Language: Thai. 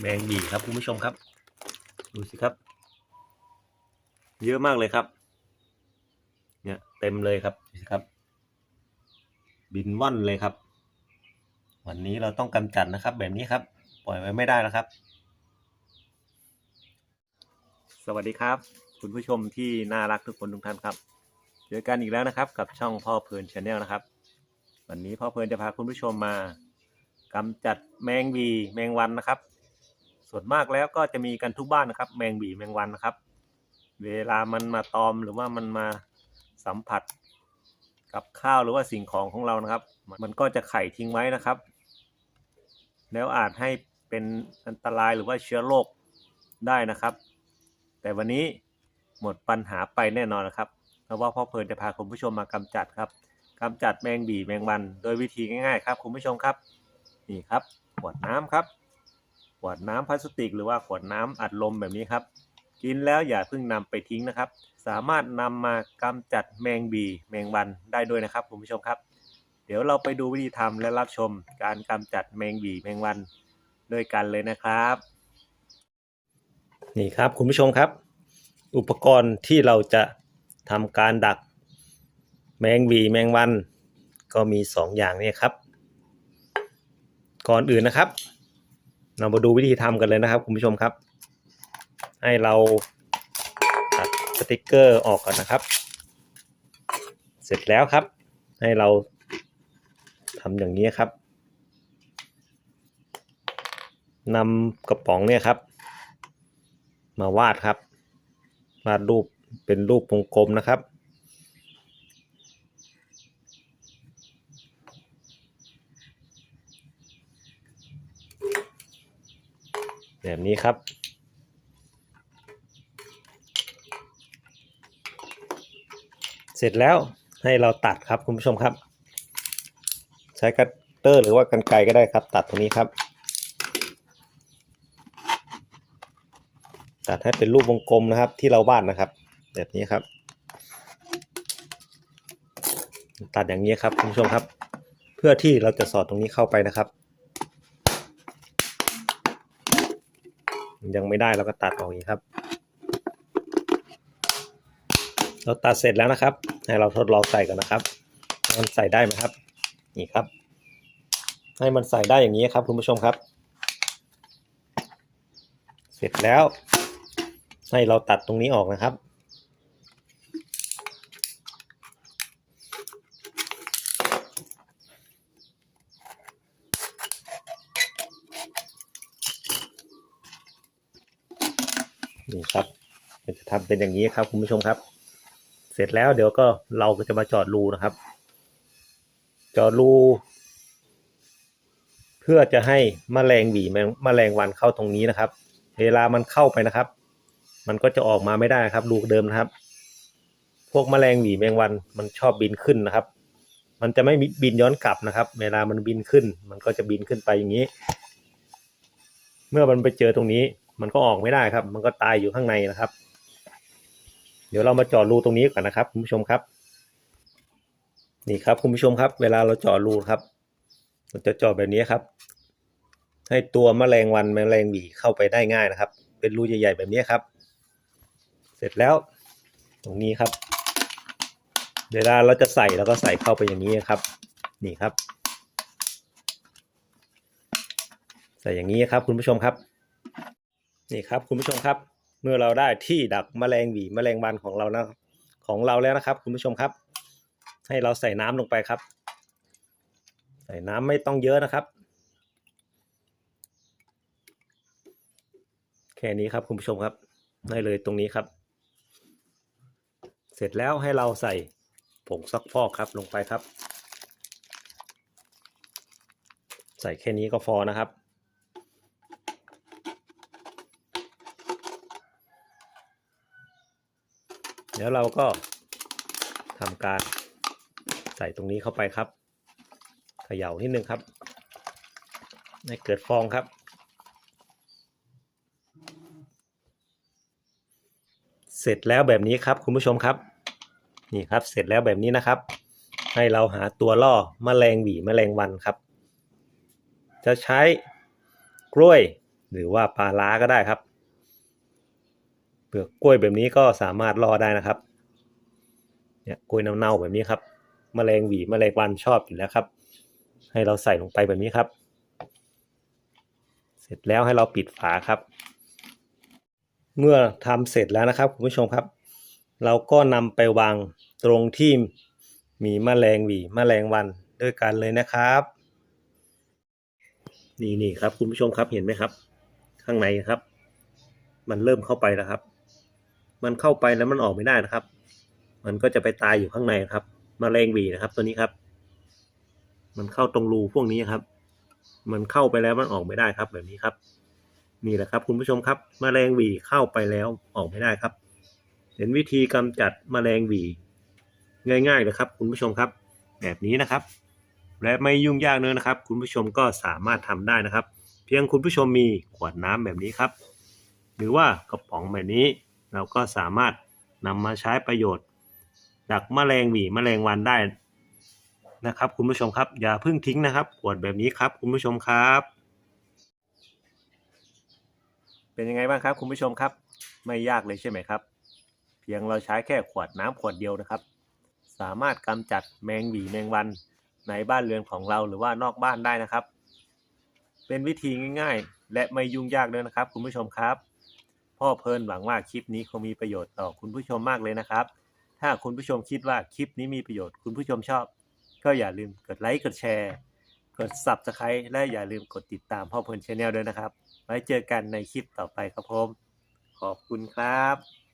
แมงบีครับคุณผู้ชมครับ ดูสิครับ เยอะมากเลยครับ เนี่ยเต็มเลยครับดูสิครับ บินว่อนเลยครับ วันนี้เราต้องกำจัดนะครับ แบบนี้ครับ ปล่อยไว้ไม่ได้แล้วครับ สวัสดีครับ คุณผู้ชมที่น่ารักทุกคนทุกท่านครับเจอกันอีกแล้วนะครับ กับช่องพ่อเพลินชาแนลนะครับ วันนี้พ่อเพลินจะพาคุณผู้ชมมากำจัดแมงบีแมงวันนะครับ ส่วนมากแล้วก็จะมีกันทุกบ้านนะครับ แมงบีแมงวันนะครับ เวลามันมาตอมหรือว่ามันมาสัมผัส กับข้าวหรือว่าสิ่งของของเรานะครับ มันก็จะไข่ทิ้งไว้นะครับ แล้วอาจให้เป็นอันตรายหรือว่าเชื้อโรคได้นะครับ แต่วันนี้หมดปัญหาไปแน่นอนนะครับเพราะว่าพ่อเพลินจะพาคุณผู้ชมมากำจัดครับกำจัดแมงบีแมงวัน โดยวิธีง่ายๆครับคุณผู้ชมครับ นี่ครับขวดน้ำครับ วดน้ำพลาสติก หรือว่าขวดน้ำอัดลมแบบนี้ครับ กินแล้วอย่าเพิ่งนำไปทิ้งนะครับ สามารถนำมากำจัดแมงบีแมงวันได้ด้วยนะครับคุณผู้ชมครับ เดี๋ยวเราไปดูวิธีทำและรับชมการกำจัดแมงบีแมงวันด้วยกันเลยนะครับ นี่ครับคุณผู้ชมครับ อุปกรณ์ที่เราจะทำการดักแมงบีแมงวันก็มีสองอย่างนี่ครับ ก่อนอื่นนะครับ เรามาดูวิธีทำกันเลยนะครับ คุณผู้ชมครับ ให้เราตัดสติกเกอร์ออกก่อนนะครับ เสร็จแล้วครับ ให้เราทำอย่างนี้ครับนำกระป๋องเนี่ยครับ มาวาดครับ วาดรูปเป็นรูปวงกลมนะครับ แบบนี้ครับ เสร็จแล้วให้เราตัดครับคุณผู้ชมครับ ใช้คัตเตอร์หรือว่ากันไกรก็ได้ครับ ตัดตรงนี้ครับ ตัดให้เป็นรูปวงกลมนะครับ ที่เราวาดนะครับ แบบนี้ครับ ตัดอย่างนี้ครับคุณผู้ชมครับ เพื่อที่เราจะสอดตรงนี้เข้าไปนะครับ ยังไม่ได้เราก็ตัดออกอีกครับ เราตัดเสร็จแล้วนะครับ ให้เราทดลองใส่กันนะครับ มันใส่ได้ไหมครับ นี่ครับ ให้มันใส่ได้อย่างนี้ครับ คุณผู้ชมครับ เสร็จแล้ว ให้เราตัดตรงนี้ออกนะครับ นี่ครับมันจะทำเป็นอย่างนี้ครับคุณผู้ชมครับ เสร็จแล้วเดี๋ยวก็เราก็จะมาจอดรูนะครับ จอดรู เพื่อจะให้มแมลงหวีแมงแมลงวันเข้าตรงนี้นะครับ เวลามันเข้าไปนะครับ มันก็จะออกมาไม่ได้ครับรูเดิมนะครับ พวกแมลงหวีแมงวันมันชอบบินขึ้นนะครับ มันจะไม่บินย้อนกลับนะครับ เวลามันบินขึ้น มันก็จะบินขึ้นไปอย่างนี้ เมื่อมันไปเจอตรงนี้ มันก็ออกไม่ได้ครับ มันก็ตายอยู่ข้างในนะครับ เดี๋ยวเรามาเจาะรูตรงนี้ก่อนนะครับคุณผู้ชมครับ นี่ครับคุณผู้ชมครับ เวลาเราเจาะรูครับเราจะเจาะแบบนี้ครับ ให้ตัวแมลงวันแมลงหวีเข้าไปได้ง่ายนะครับ เป็นรูใหญ่ๆแบบนี้ครับ เสร็จแล้ว ตรงนี้ครับ เวลาเราจะใส่เราก็ใส่เข้าไปอย่างนี้ครับ นี่ครับ ใส่อย่างนี้ครับคุณผู้ชมครับ นี่ครับคุณผู้ชมครับ เมื่อเราได้ที่ดักแมลงหวีแมลงวันของเรานะของเราแล้วนะครับ คุณผู้ชมครับ ให้เราใส่น้ำลงไปครับ ใส่น้ำไม่ต้องเยอะนะครับ แค่นี้ครับคุณผู้ชมครับได้เลยตรงนี้ครับ เสร็จแล้วให้เราใส่ผงซักฟอกครับลงไปครับ ใส่แค่นี้ก็พอนะครับ เดี๋ยวเราก็ทำการใส่ตรงนี้เข้าไปครับเขย่านิดนึงครับให้เกิดฟองครับ เสร็จแล้วแบบนี้ครับคุณผู้ชมครับ นี่ครับเสร็จแล้วแบบนี้นะครับ ให้เราหาตัวล่อมแมลงหวีแมลงวันครับ จะใช้กล้วยหรือว่าปลาล้าก็ได้ครับ ลือกกล้วยแบบนี้ก็สามารถล่อได้นะครับ เนี่ยกล้วยเน่าๆแบบนี้ครับมแมลงหวีมแมลงวันชอบอยู่แล้วครับ ให้เราใส่ลงไปแบบนี้ครับ เสร็จแล้วให้เราปิดฝาครับ เมื่อทำเสร็จแล้วนะครับคุณผู้ชมครับ เราก็นำไปวางตรงที่มีมแมลงหวีมแมลงวันด้วยกันเลยนะครับ นี่นี่ครับ คุณผู้ชมครับเห็นไหมครับ ข้างในครับ มันเริ่มเข้าไปแล้วครับ มันเข้าไปแล้วมันออกไม่ได้นะครับ มันก็จะไปตายอยู่ข้างในครับมแมลงหวีนะครับ ตัวนี้ครับ มันเข้าตรงรูพวกนี้ครับ มันเข้าไปแล้วมันออกไม่ได้ครับ แบบนี้ครับ นี่แหละครับ คุณผู้ชมครับมแมลงหวีเข้าไปแล้วออกไม่ได้ครับ เห็นวิธีกำจัดมแมลงหวีง่ายๆเลยครับ คุณผู้ชมครับ แบบนี้นะครับ และไม่ยุ่งยากเนื้นะครับ คุณผู้ชมก็สามารถทำได้นะครับ เพียงคุณผู้ชมมีขวดน้ำแบบนี้ครับ หรือว่ากระป๋องแบบนี้ เราก็สามารถนำมาใช้ประโยชน์ ดักแมลงหวีแมลงวันได้นะครับ คุณผู้ชมครับ อย่าเพิ่งทิ้งนะครับขวดแบบนี้ครับ คุณผู้ชมครับ เป็นยังไงบ้างครับ คุณผู้ชมครับ ไม่ยากเลยใช่ไหมครับ เพียงเราใช้แค่ขวดน้ำขวดเดียวนะครับ สามารถกำจัดแมงหวีแมงวันในบ้านเรือนของเราหรือว่านอกบ้านได้นะครับ เป็นวิธีง่าย ๆ และไม่ยุ่งยากด้วยนะครับ คุณผู้ชมครับ พ่อเพลินหวังว่าคลิปนี้คงมีประโยชน์ต่อคุณผู้ชมมากเลยนะครับ ถ้าคุณผู้ชมคิดว่าคลิปนี้มีประโยชน์คุณผู้ชมชอบ ก็อย่าลืมกดไลค์กดแชร์ กด Subscribe และอย่าลืมกดติดตามพ่อเพลินชาแนลด้วยนะครับ ไว้เจอกันในคลิปต่อไปครับผม ขอบคุณครับ